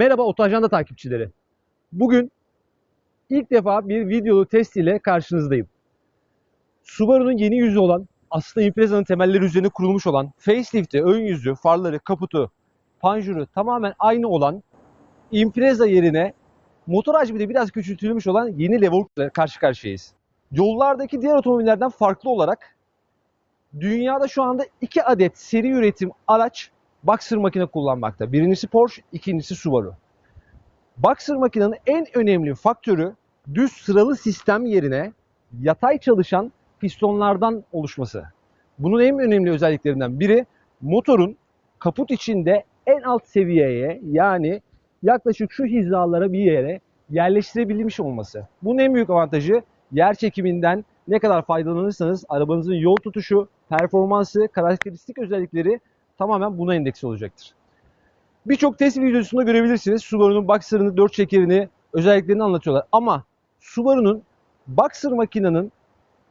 Merhaba Otajanda takipçileri. Bugün ilk defa bir videolu test ile karşınızdayım. Subaru'nun yeni yüzü olan, aslında Impreza'nın temelleri üzerine kurulmuş olan, facelift'i, ön yüzü, farları, kaputu, panjuru tamamen aynı olan Impreza yerine motor hacmi de biraz küçültülmüş olan yeni Levorg ile karşı karşıyayız. Yollardaki diğer otomobillerden farklı olarak dünyada şu anda iki adet seri üretim araç Boxer makine kullanmakta. Birincisi Porsche, ikincisi Subaru. Boxer makinenin en önemli faktörü düz sıralı sistem yerine yatay çalışan pistonlardan oluşması. Bunun en önemli özelliklerinden biri motorun kaput içinde en alt seviyeye yani yaklaşık şu hizalara bir yere yerleştirebilmiş olması. Bunun en büyük avantajı yer çekiminden ne kadar faydalanırsanız arabanızın yol tutuşu, performansı, karakteristik özellikleri tamamen buna endeksi olacaktır. Birçok test videosunda görebilirsiniz. Subaru'nun Boxer'ını, 4 çekerini, özelliklerini anlatıyorlar. Ama Subaru'nun Boxer makinenin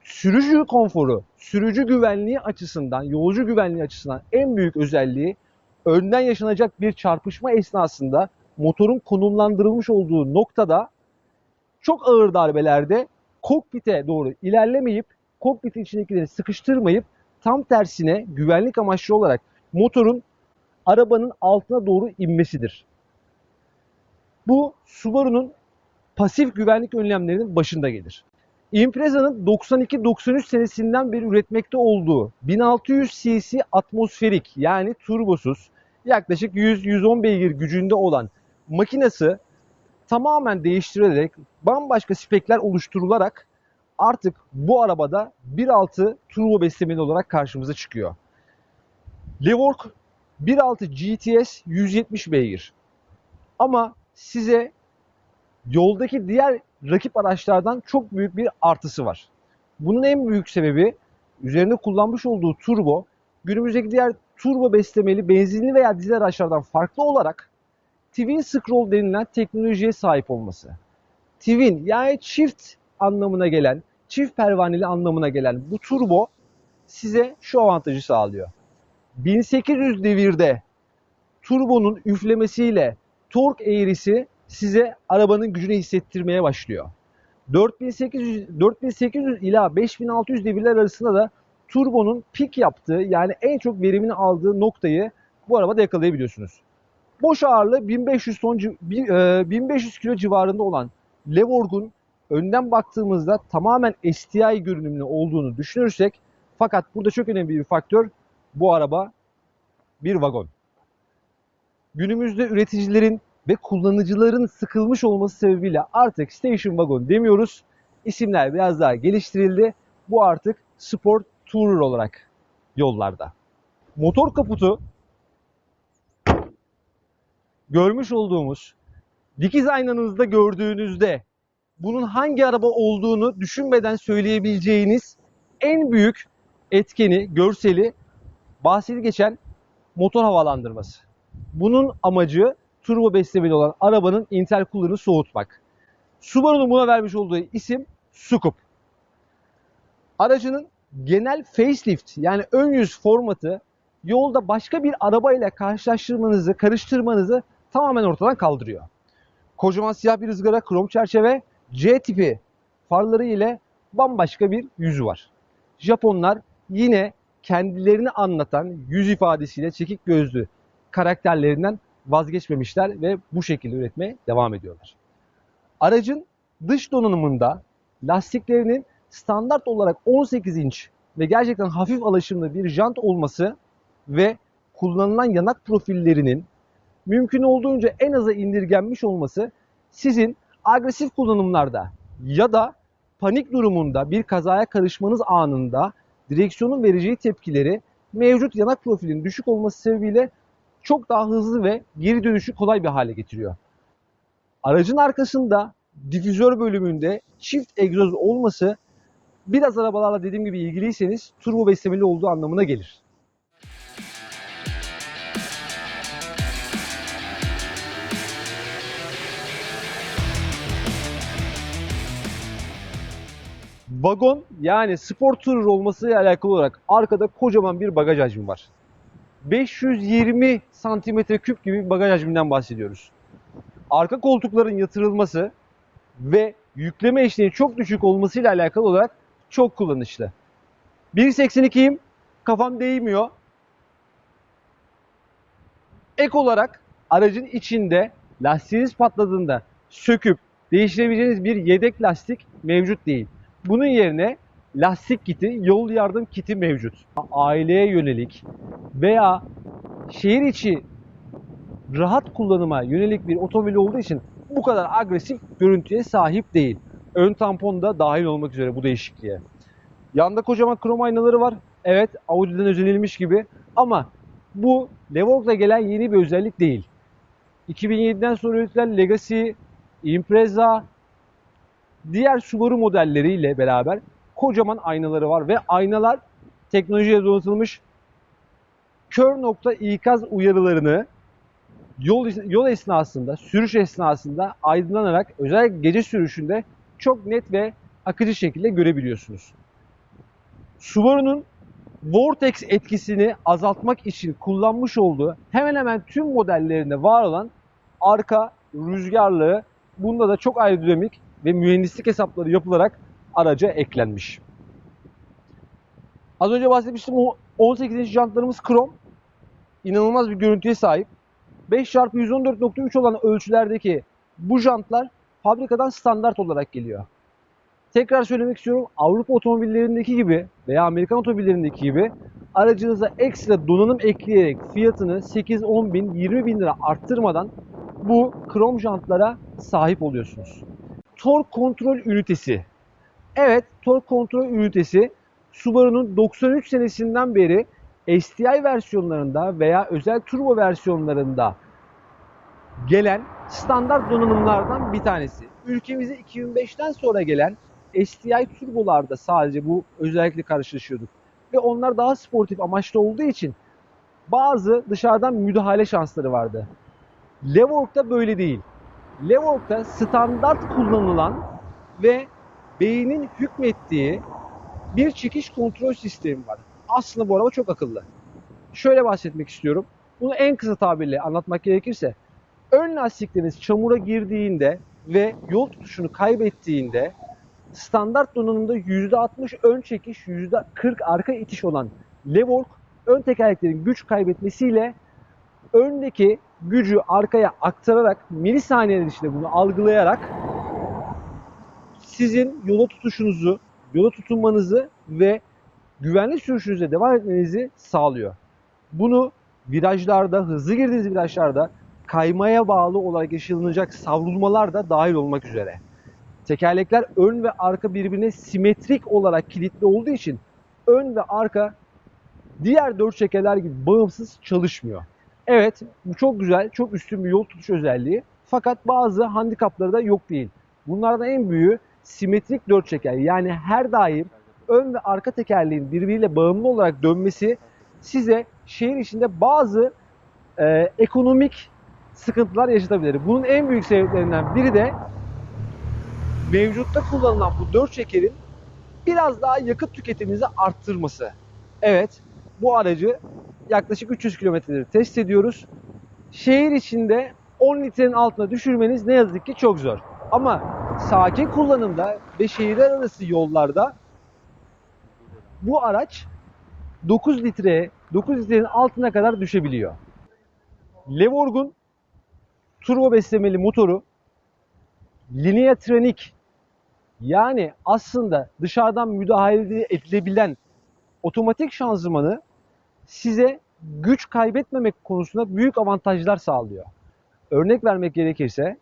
sürücü konforu, sürücü güvenliği açısından, yolcu güvenliği açısından en büyük özelliği önden yaşanacak bir çarpışma esnasında motorun konumlandırılmış olduğu noktada çok ağır darbelerde kokpite doğru ilerlemeyip kokpitin içindekileri sıkıştırmayıp tam tersine güvenlik amaçlı olarak motorun arabanın altına doğru inmesidir. Bu Subaru'nun pasif güvenlik önlemlerinin başında gelir. Impreza'nın 92-93 senesinden beri üretmekte olduğu 1600 cc atmosferik yani turbosuz yaklaşık 100-110 beygir gücünde olan makinesi tamamen değiştirilerek bambaşka spekler oluşturularak artık bu arabada 1.6 turbo beslemeli olarak karşımıza çıkıyor. Levorg 1.6 GTS 170 beygir. Ama size yoldaki diğer rakip araçlardan çok büyük bir artısı var. Bunun en büyük sebebi üzerinde kullanmış olduğu turbo günümüzdeki diğer turbo beslemeli benzinli veya dizel araçlardan farklı olarak Twin Scroll denilen teknolojiye sahip olması. Twin yani çift anlamına gelen, çift pervaneli anlamına gelen bu turbo size şu avantajı sağlıyor. 1800 devirde turbonun üflemesiyle tork eğrisi size arabanın gücünü hissettirmeye başlıyor. 4800, 4800 ila 5600 devirler arasında da turbonun pik yaptığı yani en çok verimini aldığı noktayı bu arabada yakalayabiliyorsunuz. Boş ağırlığı 1500 ton 1500 kilo civarında olan Levorg'un önden baktığımızda tamamen STI görünümlü olduğunu düşünürsek fakat burada çok önemli bir faktör bu araba bir vagon. Günümüzde üreticilerin ve kullanıcıların sıkılmış olması sebebiyle artık station wagon demiyoruz. İsimler biraz daha geliştirildi. Bu artık sport tourer olarak yollarda. Motor kaputu görmüş olduğumuz dikiz aynanızda gördüğünüzde bunun hangi araba olduğunu düşünmeden söyleyebileceğiniz en büyük etkeni, görseli bahsedi geçen motor havalandırması. Bunun amacı turbo beslemeli olan arabanın intercooler'ını soğutmak. Subaru'nun buna vermiş olduğu isim Scoop. Aracının genel facelift yani ön yüz formatı yolda başka bir arabayla karşılaştırmanızı, karıştırmanızı tamamen ortadan kaldırıyor. Kocaman siyah bir ızgara, krom çerçeve, C tipi farları ile bambaşka bir yüzü var. Japonlar yine kendilerini anlatan yüz ifadesiyle çekik gözlü karakterlerinden vazgeçmemişler ve bu şekilde üretmeye devam ediyorlar. Aracın dış donanımında lastiklerinin standart olarak 18 inç ve gerçekten hafif alaşımlı bir jant olması ve kullanılan yanak profillerinin mümkün olduğunca en aza indirgenmiş olması sizin agresif kullanımlarda ya da panik durumunda bir kazaya karışmanız anında direksiyonun vereceği tepkileri mevcut yanak profilinin düşük olması sebebiyle çok daha hızlı ve geri dönüşü kolay bir hale getiriyor. Aracın arkasında difüzör bölümünde çift egzoz olması biraz arabalarla dediğim gibi ilgiliyseniz turbo beslemeli olduğu anlamına gelir. Vagon yani spor tourer olmasıyla alakalı olarak arkada kocaman bir bagaj hacmi var. 520 santimetre küp gibi bir bagaj hacminden bahsediyoruz. arka koltukların yatırılması ve yükleme eşliğinin çok düşük olmasıyla alakalı olarak çok kullanışlı. 1.82'yim. Kafam değmiyor. Ek olarak aracın içinde lastiğiniz patladığında söküp değiştirebileceğiniz bir yedek lastik mevcut değil. Bunun yerine lastik kiti, yol yardım kiti mevcut. Aileye yönelik veya şehir içi rahat kullanıma yönelik bir otomobil olduğu için bu kadar agresif görüntüye sahip değil. Ön tampon da dahil olmak üzere bu değişikliğe. Yanda kocaman krom aynaları var. Evet Audi'den özenilmiş gibi ama bu Levorg'la gelen yeni bir özellik değil. 2007'den sonra üretilen Legacy, Impreza, diğer Subaru modelleriyle beraber kocaman aynaları var ve aynalar teknolojiye donatılmış kör nokta ikaz uyarılarını yol, yol esnasında, sürüş esnasında aydınlanarak özellikle gece sürüşünde çok net ve akıcı şekilde görebiliyorsunuz. Subaru'nun Vortex etkisini azaltmak için kullanmış olduğu hemen hemen tüm modellerinde var olan arka rüzgarlığı bunda da çok aerodinamik ve mühendislik hesapları yapılarak araca eklenmiş. Az önce bahsetmiştim o 18 inç jantlarımız krom. İnanılmaz bir görüntüye sahip. 5x114.3 olan ölçülerdeki bu jantlar fabrikadan standart olarak geliyor. Tekrar söylemek istiyorum. Avrupa otomobillerindeki gibi veya Amerikan otomobillerindeki gibi aracınıza ekstra donanım ekleyerek fiyatını 8, 10 bin, 20 bin lira arttırmadan bu krom jantlara sahip oluyorsunuz. Tork kontrol ünitesi. Evet, tork kontrol ünitesi Subaru'nun 93 senesinden beri STI versiyonlarında veya özel turbo versiyonlarında gelen standart donanımlardan bir tanesi. Ülkemize 2005'ten sonra gelen STI turbolarda sadece bu özellikle karşılaşıyorduk. Ve onlar daha sportif amaçlı olduğu için bazı dışarıdan müdahale şansları vardı. Levorg'da böyle değil. Levorg'da standart kullanılan ve beynin hükmettiği bir çekiş kontrol sistemi var. Aslında bu araba çok akıllı. Şöyle bahsetmek istiyorum. Bunu en kısa tabirle anlatmak gerekirse ön lastikleriniz çamura girdiğinde ve yol tutuşunu kaybettiğinde standart donanımda %60 ön çekiş, %40 arka itiş olan Levorg ön tekerleklerin güç kaybetmesiyle öndeki gücü arkaya aktararak milisaniyeler içinde bunu algılayarak sizin yola tutuşunuzu, yola tutunmanızı ve güvenli sürüşünüze devam etmenizi sağlıyor. Bunu virajlarda, hızlı girdiğiniz virajlarda kaymaya bağlı olarak yaşanacak savrulmalar da dahil olmak üzere. Tekerlekler ön ve arka birbirine simetrik olarak kilitli olduğu için ön ve arka diğer dört çekerler gibi bağımsız çalışmıyor. Evet bu çok güzel, çok üstün bir yol tutuş özelliği. Fakat bazı handikapları da yok değil. Bunlardan en büyüğü simetrik dört çeker. Yani her daim ön ve arka tekerleğin birbiriyle bağımlı olarak dönmesi size şehir içinde bazı e, ekonomik sıkıntılar yaşatabilir. Bunun en büyük sebeplerinden biri de mevcutta kullanılan bu dört çekerin biraz daha yakıt tüketiminizi arttırması. Evet, bu aracı yaklaşık 300 kilometredir test ediyoruz. Şehir içinde 10 litrenin altına düşürmeniz ne yazık ki çok zor. Ama sakin kullanımda ve şehirler arası yollarda bu araç 9 litre, 9 litrenin altına kadar düşebiliyor. Levorg'un turbo beslemeli motoru Lineatronic yani aslında dışarıdan müdahale edilebilen otomatik şanzımanı size güç kaybetmemek konusunda büyük avantajlar sağlıyor. Örnek vermek gerekirse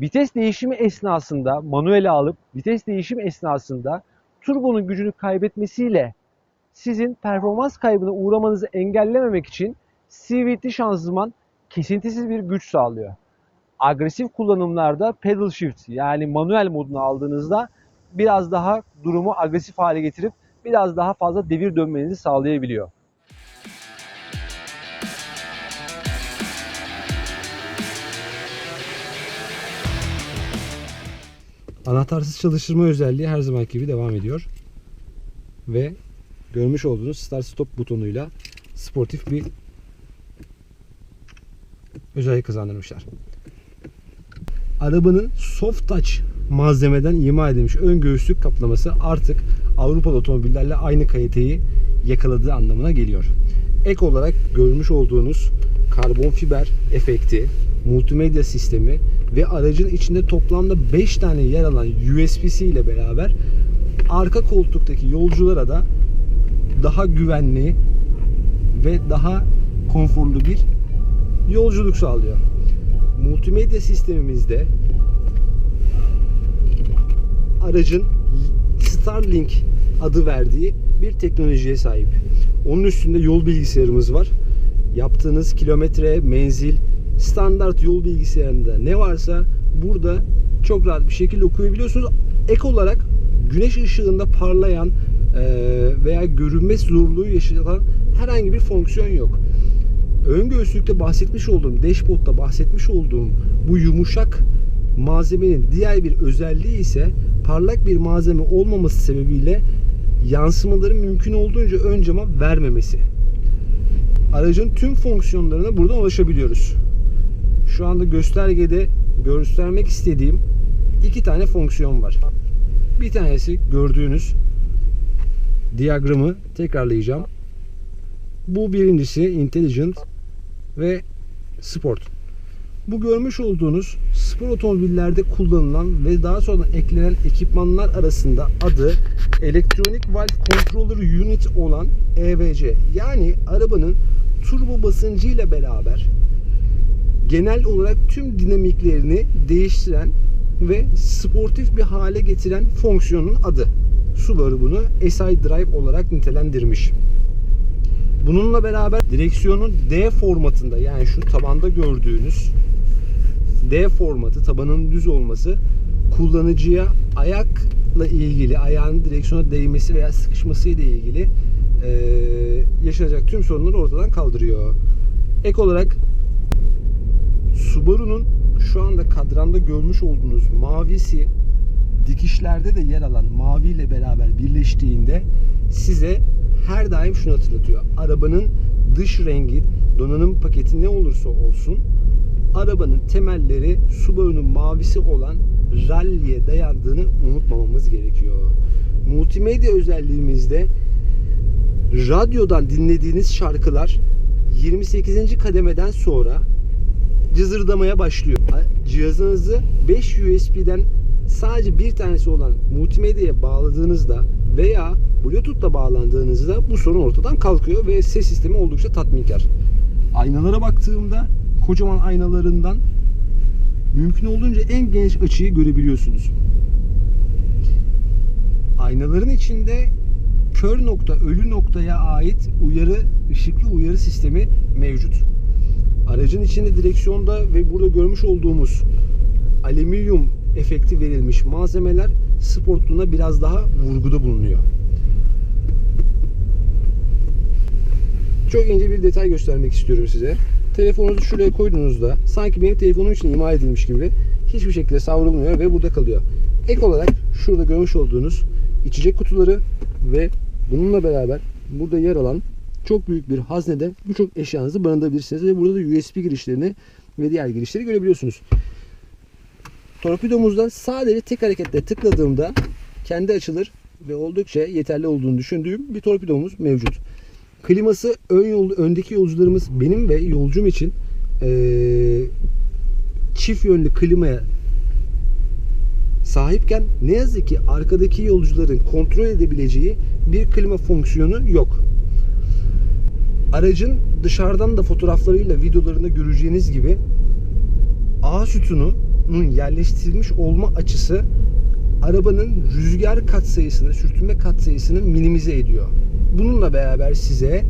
vites değişimi esnasında manuele alıp vites değişimi esnasında turbonun gücünü kaybetmesiyle sizin performans kaybına uğramanızı engellememek için CVT şanzıman kesintisiz bir güç sağlıyor. Agresif kullanımlarda pedal shift yani manuel modunu aldığınızda biraz daha durumu agresif hale getirip biraz daha fazla devir dönmenizi sağlayabiliyor. Anahtarsız çalıştırma özelliği her zamanki gibi devam ediyor. Ve görmüş olduğunuz start stop butonuyla sportif bir özellik kazandırmışlar. arabanın soft touch malzemeden ima edilmiş ön göğüslük kaplaması artık Avrupalı otomobillerle aynı kaliteyi yakaladığı anlamına geliyor. Ek olarak görmüş olduğunuz karbon fiber efekti, multimedya sistemi ve aracın içinde toplamda 5 tane yer alan USB-C ile beraber arka koltuktaki yolculara da daha güvenli ve daha konforlu bir yolculuk sağlıyor. Multimedya sistemimizde aracın Starlink adı verdiği bir teknolojiye sahip. Onun üstünde yol bilgisayarımız var. Yaptığınız kilometre, menzil, standart yol bilgisayarında ne varsa burada çok rahat bir şekilde okuyabiliyorsunuz. Ek olarak güneş ışığında parlayan eee, veya görünme zorluğu yaşatan herhangi bir fonksiyon yok. Ön göğüslükte bahsetmiş olduğum, dashboard'da bahsetmiş olduğum bu yumuşak malzemenin diğer bir özelliği ise parlak bir malzeme olmaması sebebiyle yansımaları mümkün olduğunca ön cama vermemesi. Aracın tüm fonksiyonlarına buradan ulaşabiliyoruz. Şu anda göstergede göstermek istediğim iki tane fonksiyon var. Bir tanesi gördüğünüz diyagramı tekrarlayacağım. Bu birincisi Intelligent ve Sport. Bu görmüş olduğunuz spor otomobillerde kullanılan ve daha sonra eklenen ekipmanlar arasında adı Electronic Valve Controller Unit olan EVC. Yani arabanın turbo basıncı ile beraber genel olarak tüm dinamiklerini değiştiren ve sportif bir hale getiren fonksiyonun adı. Subaru bunu SI Drive olarak nitelendirmiş. Bununla beraber direksiyonun D formatında yani şu tabanda gördüğünüz D formatı tabanın düz olması kullanıcıya ayakla ilgili ayağın direksiyona değmesi veya sıkışması ile ilgili eee, yaşanacak tüm sorunları ortadan kaldırıyor. Ek olarak Subaru'nun şu anda kadranda görmüş olduğunuz mavisi dikişlerde de yer alan mavi ile beraber birleştiğinde size her daim şunu hatırlatıyor. Arabanın dış rengi, donanım paketi ne olursa olsun arabanın temelleri Subaru'nun mavisi olan rally'e dayandığını unutmamamız gerekiyor. Multimedya özelliğimizde radyodan dinlediğiniz şarkılar 28. kademeden sonra cızırdamaya başlıyor. Cihazınızı 5 USB'den sadece bir tanesi olan multimedyaya bağladığınızda veya Bluetooth'la bağlandığınızda bu sorun ortadan kalkıyor ve ses sistemi oldukça tatminkar. Aynalara baktığımda kocaman aynalarından mümkün olduğunca en geniş açıyı görebiliyorsunuz. Aynaların içinde kör nokta, ölü noktaya ait uyarı, ışıklı uyarı sistemi mevcut. Aracın içinde direksiyonda ve burada görmüş olduğumuz alüminyum efekti verilmiş malzemeler sportluğuna biraz daha vurguda bulunuyor. Çok ince bir detay göstermek istiyorum size. Telefonunuzu şuraya koyduğunuzda sanki benim telefonum için ima edilmiş gibi hiçbir şekilde savrulmuyor ve burada kalıyor. Ek olarak şurada görmüş olduğunuz içecek kutuları ve bununla beraber burada yer alan çok büyük bir haznede birçok eşyanızı barındırabilirsiniz ve burada da USB girişlerini ve diğer girişleri görebiliyorsunuz. Torpidomuzda sadece tek hareketle tıkladığımda kendi açılır ve oldukça yeterli olduğunu düşündüğüm bir torpidomuz mevcut. Kliması ön yol, öndeki yolcularımız benim ve yolcum için eee, çift yönlü klimaya sahipken ne yazık ki arkadaki yolcuların kontrol edebileceği bir klima fonksiyonu yok. Aracın dışarıdan da fotoğraflarıyla videolarında göreceğiniz gibi A sütununun yerleştirilmiş olma açısı arabanın rüzgar katsayısını, sürtünme katsayısını minimize ediyor. Bununla beraber size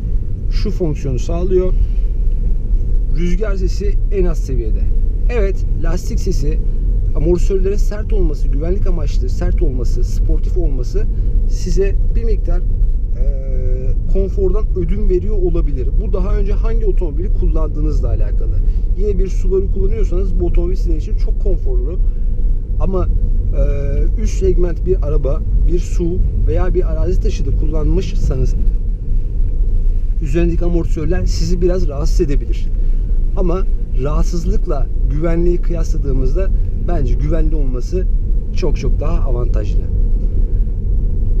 şu fonksiyonu sağlıyor. Rüzgar sesi en az seviyede. Evet, lastik sesi amortisörlerin sert olması, güvenlik amaçlı sert olması, sportif olması size bir miktar konfordan ödün veriyor olabilir. Bu daha önce hangi otomobili kullandığınızla alakalı. Yine bir Subaru kullanıyorsanız bu otomobil sizin için çok konforlu. Ama eee, üst segment bir araba, bir SUV veya bir arazi taşıtı kullanmışsanız üzerindeki amortisörler sizi biraz rahatsız edebilir. Ama rahatsızlıkla güvenliği kıyasladığımızda bence güvenli olması çok çok daha avantajlı.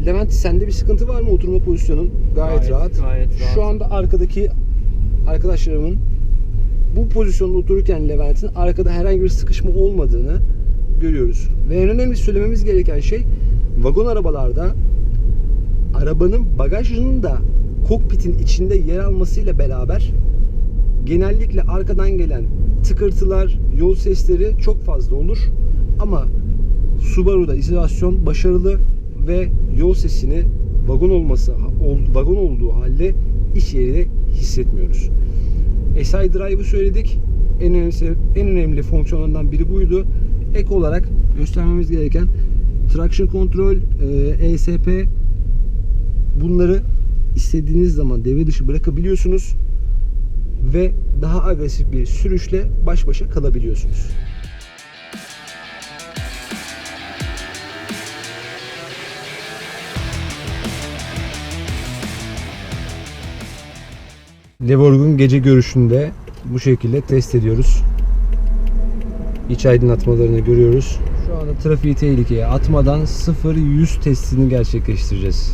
Levent sende bir sıkıntı var mı oturma pozisyonun? Gayet, Gayet- rahat. gayet rahat. Şu anda arkadaki arkadaşlarımın bu pozisyonda otururken Levent'in arkada herhangi bir sıkışma olmadığını görüyoruz. Ve en önemli söylememiz gereken şey vagon arabalarda arabanın bagajının da kokpitin içinde yer almasıyla beraber genellikle arkadan gelen tıkırtılar, yol sesleri çok fazla olur. Ama Subaru'da izolasyon başarılı ve yol sesini vagon olması ol- vagon olduğu halde iç yerine hissetmiyoruz. SI Drive'ı söyledik. En önemli en önemli fonksiyonlarından biri buydu. Ek olarak göstermemiz gereken traction control, e, ESP bunları istediğiniz zaman devre dışı bırakabiliyorsunuz ve daha agresif bir sürüşle baş başa kalabiliyorsunuz. Levorg'un gece görüşünde bu şekilde test ediyoruz. İç aydınlatmalarını görüyoruz. Şu anda trafiği tehlikeye atmadan 0-100 testini gerçekleştireceğiz.